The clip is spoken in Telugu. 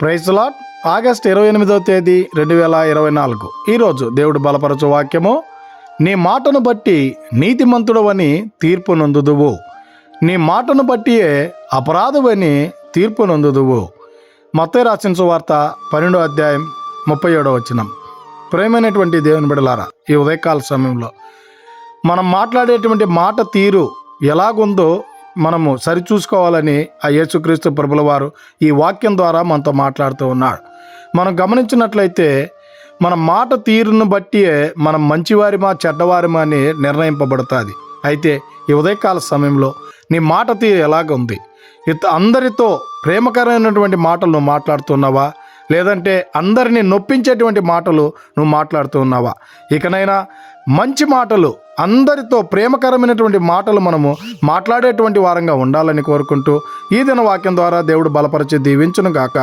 ప్రైజ్ లాట్ ఆగస్ట్ ఇరవై ఎనిమిదవ తేదీ రెండు వేల ఇరవై నాలుగు. ఈరోజు దేవుడు బలపరచు వాక్యము నీ మాటను బట్టి నీతిమంతుడవని తీర్పు నొందుదువు. నీ మాటను బట్టియే అపరాధువని తీర్పు నొందుదువు. మొత్తం రాసిన సువార్త పన్నెండో అధ్యాయం ముప్పై ఏడో వచనం. ప్రేమైనటువంటి దేవుని బిడలారా ఈ ఉదయకాల సమయంలో మనం మాట్లాడేటువంటి మాట తీరు ఎలాగుందో మనము సరిచూసుకోవాలని ఆ యేసుక్రీస్తు ప్రభుల వారు ఈ వాక్యం ద్వారా మనతో మాట్లాడుతూ ఉన్నాడు మనం గమనించినట్లయితే మన మాట తీరును బట్టియే మనం మంచివారిమా చెడ్డవారిమా అని నిర్ణయింపబడుతుంది. అయితే ఈ ఉదయకాల సమయంలో నీ మాట తీరు ఎలాగుంది? ఇత అందరితో ప్రేమకరమైనటువంటి మాటలు నువ్వు మాట్లాడుతున్నావా? లేదంటే అందరినీ నొప్పించేటువంటి మాటలు నువ్వు మాట్లాడుతూ ఉన్నావా? ఇకనైనా మంచి మాటలు అందరితో ప్రేమకరమైనటువంటి మాటలు మనము మాట్లాడేటువంటి వారంగా ఉండాలని కోరుకుంటూ ఈ దిన వాక్యం ద్వారా దేవుడు బలపరిచి దీవించును గాక